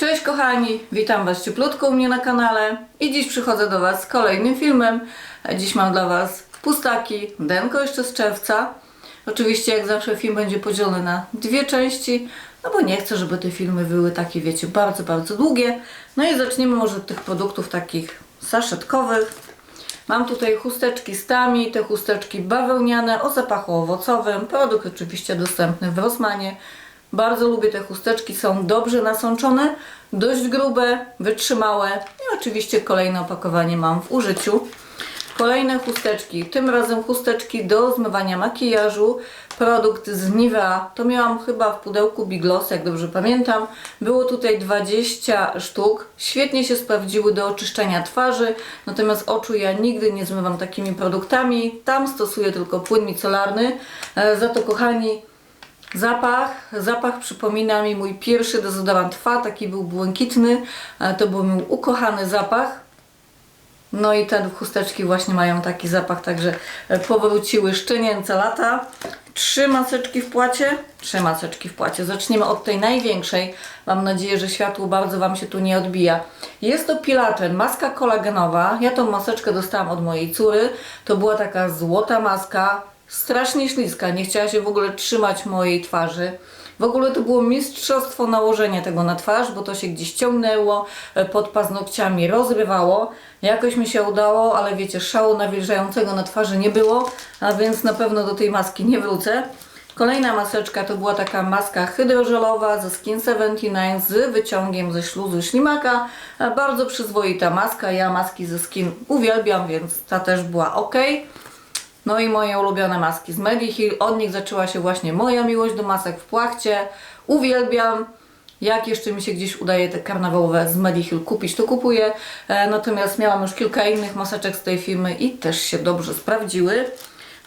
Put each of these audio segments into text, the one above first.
Cześć kochani, witam Was cieplutko u mnie na kanale i dziś przychodzę do Was z kolejnym filmem. Dziś mam dla Was pustaki, denko jeszcze z czerwca. Oczywiście jak zawsze film będzie podzielony na dwie części, no bo nie chcę, żeby te filmy były takie, wiecie, bardzo, bardzo długie. No i zaczniemy może od tych produktów takich saszetkowych. Mam tutaj chusteczki z tami, te chusteczki bawełniane o zapachu owocowym. Produkt oczywiście dostępny w Rossmanie. Bardzo lubię te chusteczki, są dobrze nasączone, dość grube, wytrzymałe i oczywiście kolejne opakowanie mam w użyciu. Kolejne chusteczki, tym razem chusteczki do zmywania makijażu. Produkt z Nivea, to miałam chyba w pudełku Bigloss, jak dobrze pamiętam. Było tutaj 20 sztuk. Świetnie się sprawdziły do oczyszczenia twarzy, natomiast oczu ja nigdy nie zmywam takimi produktami. Tam stosuję tylko płyn micelarny. E, Za to kochani, Zapach, zapach przypomina mi mój pierwszy dezodorant Twa, taki był błękitny, e, to był mój ukochany zapach. No i te chusteczki właśnie mają taki zapach, także e, powróciły szczenięce lata. Trzy maseczki w płacie, trzy maseczki w płacie. Zaczniemy od tej największej. Mam nadzieję, że światło bardzo Wam się tu nie odbija. Jest to Pilaten, maska kolagenowa. Ja tą maseczkę dostałam od mojej córy. To była taka złota maska, strasznie śliska, nie chciała się w ogóle trzymać mojej twarzy. W ogóle to było mistrzostwo nałożenia tego na twarz, bo to się gdzieś ciągnęło, e, pod paznokciami rozrywało. Jakoś mi się udało, ale wiecie, szału nawilżającego na twarzy nie było, a więc na pewno do tej maski nie wrócę. Kolejna maseczka to była taka maska hydrożelowa ze Skin 79 z wyciągiem ze śluzu ślimaka. E, Bardzo przyzwoita maska, ja maski ze Skin uwielbiam, więc ta też była ok. No i moje ulubione maski z Mediheal. Od nich zaczęła się właśnie moja miłość do masek w płachcie. Uwielbiam. Jak jeszcze mi się gdzieś udaje te karnawałowe z Mediheal kupić, to kupuję. E, natomiast miałam już kilka innych maseczek z tej firmy i też się dobrze sprawdziły.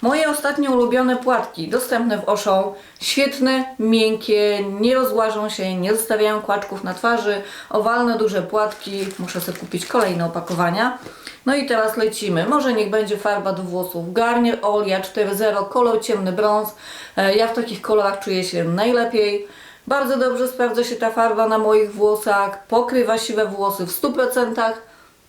Moje ostatnio ulubione płatki, dostępne w Oszą, świetne, miękkie, nie rozłażą się, nie zostawiają kłaczków na twarzy, owalne, duże płatki, muszę sobie kupić kolejne opakowania. No i teraz lecimy, może niech będzie farba do włosów, Garnier Olia 4.0, kolor ciemny brąz, E, ja w takich kolorach czuję się najlepiej. Bardzo dobrze sprawdza się ta farba na moich włosach, pokrywa siwe włosy w 100%.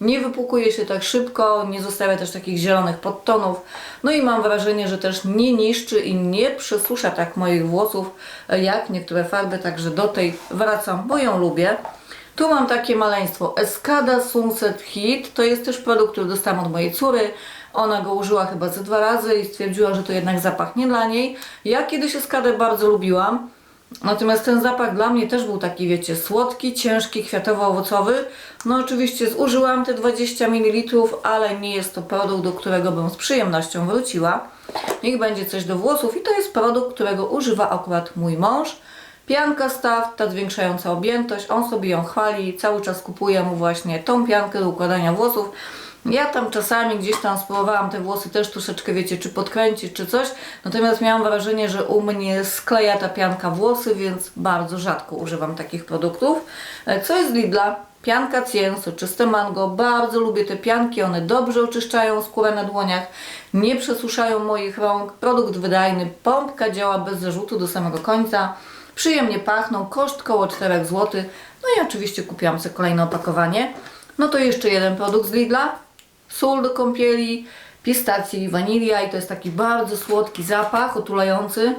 Nie wypukuje się tak szybko, nie zostawia też takich zielonych podtonów. No i mam wrażenie, że też nie niszczy i nie przesusza tak moich włosów e, jak niektóre farby, także do tej wracam, bo ją lubię. Tu mam takie maleństwo Escada Sunset Heat. To jest też produkt, który dostałam od mojej córy. Ona go użyła chyba ze dwa razy i stwierdziła, że to jednak zapach nie dla niej. Ja kiedyś Escadę bardzo lubiłam. Natomiast ten zapach dla mnie też był taki, wiecie, słodki, ciężki, kwiatowo-owocowy. No oczywiście zużyłam te 20 ml, ale nie jest to produkt, do którego bym z przyjemnością wróciła. Niech będzie coś do włosów i to jest produkt, którego używa akurat mój mąż. Pianka Staw, ta zwiększająca objętość, on sobie ją chwali, cały czas kupuje mu właśnie tą piankę do układania włosów. Ja tam czasami gdzieś tam spróbowałam te włosy też troszeczkę, wiecie, czy podkręcić, czy coś. Natomiast miałam wrażenie, że u mnie skleja ta pianka włosy, więc bardzo rzadko używam takich produktów. E, Co jest Lidla? Pianka Cienso, czyste mango. Bardzo lubię te pianki, one dobrze oczyszczają skórę na dłoniach, nie przesuszają moich rąk. Produkt wydajny, pompka działa bez zarzutu do samego końca. Przyjemnie pachną, koszt koło 4 zł. No i oczywiście kupiłam sobie kolejne opakowanie. No to jeszcze jeden produkt z Lidla. Sól do kąpieli, pistacji i wanilia i to jest taki bardzo słodki zapach, otulający.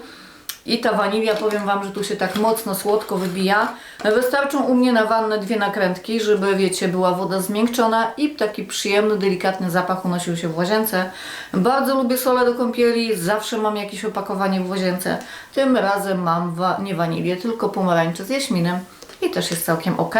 I ta wanilia, powiem Wam, że tu się tak mocno słodko wybija. Wystarczą u mnie na wannę dwie nakrętki, żeby, wiecie, była woda zmiękczona i taki przyjemny, delikatny zapach unosił się w łazience. Bardzo lubię sole do kąpieli, zawsze mam jakieś opakowanie w łazience. Tym razem mam wa- nie wanilię, tylko pomarańcze z jaśminem i też jest całkiem ok.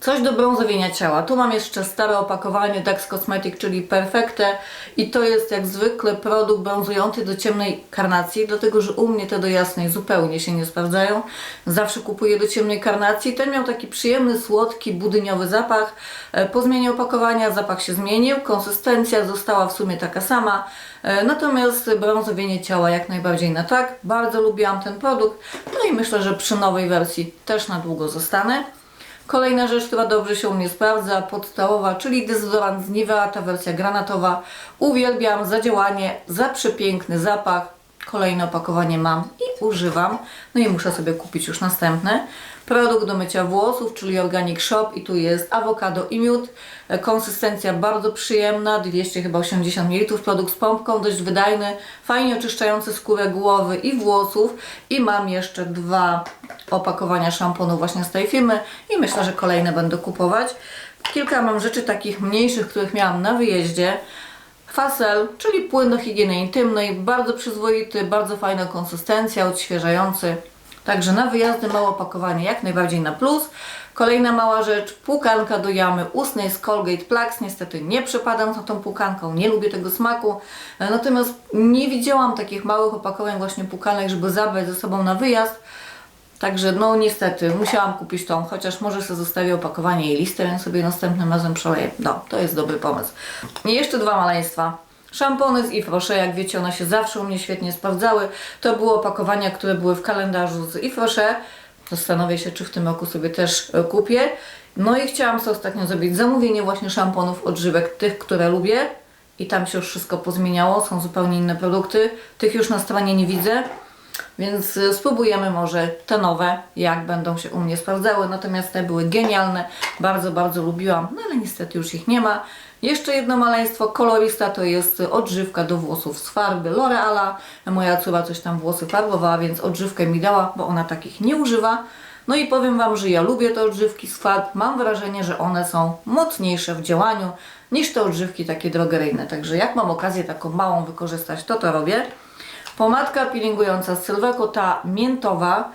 Coś do brązowienia ciała. Tu mam jeszcze stare opakowanie Dax Cosmetic, czyli Perfecte i to jest jak zwykle produkt brązujący do ciemnej karnacji, dlatego że u mnie te do jasnej zupełnie się nie sprawdzają. Zawsze kupuję do ciemnej karnacji. Ten miał taki przyjemny, słodki, budyniowy zapach. E, Po zmianie opakowania zapach się zmienił, konsystencja została w sumie taka sama. E, Natomiast brązowienie ciała jak najbardziej na tak. Bardzo lubiłam ten produkt. No i myślę, że przy nowej wersji też na długo zostanę. Kolejna rzecz, która dobrze się u mnie sprawdza, podstawowa, czyli dezodorant z Nivea, ta wersja granatowa. Uwielbiam za działanie, za przepiękny zapach. Kolejne opakowanie mam i używam. No i muszę sobie kupić już następne. produkt do mycia włosów, czyli Organic Shop i tu jest awokado i miód. E, Konsystencja bardzo przyjemna, 200 chyba 80 ml, produkt z pompką, dość wydajny, fajnie oczyszczający skórę głowy i włosów i mam jeszcze dwa opakowania szamponu właśnie z tej firmy i myślę, że kolejne będę kupować. Kilka mam rzeczy takich mniejszych, których miałam na wyjeździe. Fasel, czyli płyn do higieny intymnej, bardzo przyzwoity, bardzo fajna konsystencja, odświeżający. Także na wyjazdy małe opakowanie jak najbardziej na plus. Kolejna mała rzecz, płukanka do jamy ustnej z Colgate Plax. Niestety nie przepadam za tą płukanką, nie lubię tego smaku. Natomiast nie widziałam takich małych opakowań właśnie płukanek, żeby zabrać ze sobą na wyjazd. Także no niestety musiałam kupić tą, chociaż może sobie zostawię opakowanie i listę, więc sobie następnym razem przeleję. No, to jest dobry pomysł. I jeszcze dwa maleństwa. Szampony z Rocher, jak wiecie, one się zawsze u mnie świetnie sprawdzały. To były opakowania, które były w kalendarzu z Rocher. Zastanowię się, czy w tym roku sobie też e, kupię. No i chciałam sobie ostatnio zrobić zamówienie właśnie szamponów odżywek, tych, które lubię. I tam się już wszystko pozmieniało, są zupełnie inne produkty. Tych już na stronie nie widzę. Więc y, spróbujemy może te nowe, jak będą się u mnie sprawdzały. Natomiast te były genialne, bardzo, bardzo lubiłam, no ale niestety już ich nie ma. Jeszcze jedno maleństwo, kolorista to jest y, odżywka do włosów z farby L'Oreala. Moja córka coś tam włosy farbowała, więc odżywkę mi dała, bo ona takich nie używa. No i powiem Wam, że ja lubię te odżywki z farb. Mam wrażenie, że one są mocniejsze w działaniu niż te odżywki takie drogeryjne. Także jak mam okazję taką małą wykorzystać, to to robię. Pomadka peelingująca z ta miętowa.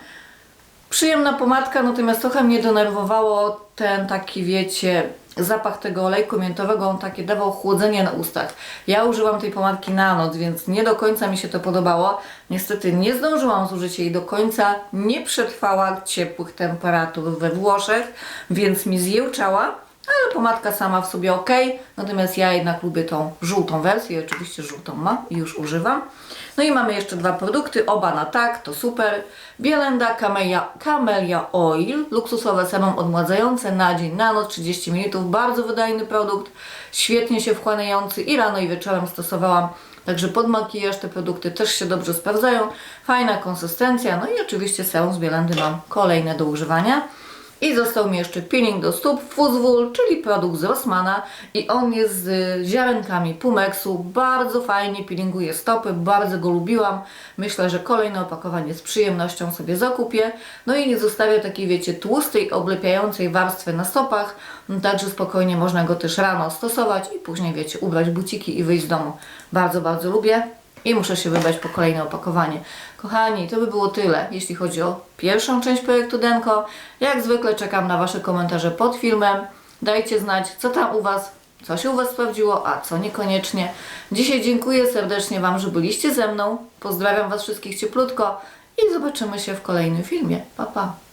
Przyjemna pomadka, natomiast trochę mnie denerwowało ten taki, wiecie, zapach tego olejku miętowego, on takie dawał chłodzenie na ustach. Ja używam tej pomadki na noc, więc nie do końca mi się to podobało. Niestety nie zdążyłam zużyć jej do końca, nie przetrwała ciepłych temperatur we Włoszech, więc mi zjełczała. Ale pomadka sama w sobie ok, natomiast ja jednak lubię tą żółtą wersję, oczywiście żółtą mam i już używam. No i mamy jeszcze dwa produkty, oba na tak, to super. Bielenda Camellia, Camellia Oil, luksusowe serum odmładzające na dzień, na noc, 30 ml, bardzo wydajny produkt, świetnie się wchłaniający. I rano i wieczorem stosowałam. Także pod makijaż te produkty też się dobrze sprawdzają, fajna konsystencja, no i oczywiście serum z Bielendy mam kolejne do używania. I został mi jeszcze peeling do stóp Fuzzwool, czyli produkt z Rossmana i on jest z ziarenkami Pumexu. Bardzo fajnie peelinguje stopy, bardzo go lubiłam. Myślę, że kolejne opakowanie z przyjemnością sobie zakupię. No i nie zostawia takiej, wiecie, tłustej, oblepiającej warstwy na stopach. Także spokojnie można go też rano stosować i później, wiecie, ubrać buciki i wyjść z domu. Bardzo, bardzo lubię i muszę się wybrać po kolejne opakowanie. Kochani, to by było tyle, jeśli chodzi o pierwszą część projektu Denko. Jak zwykle czekam na Wasze komentarze pod filmem. Dajcie znać, co tam u Was, co się u Was sprawdziło, a co niekoniecznie. Dzisiaj dziękuję serdecznie Wam, że byliście ze mną. Pozdrawiam Was wszystkich cieplutko i zobaczymy się w kolejnym filmie. Pa, pa!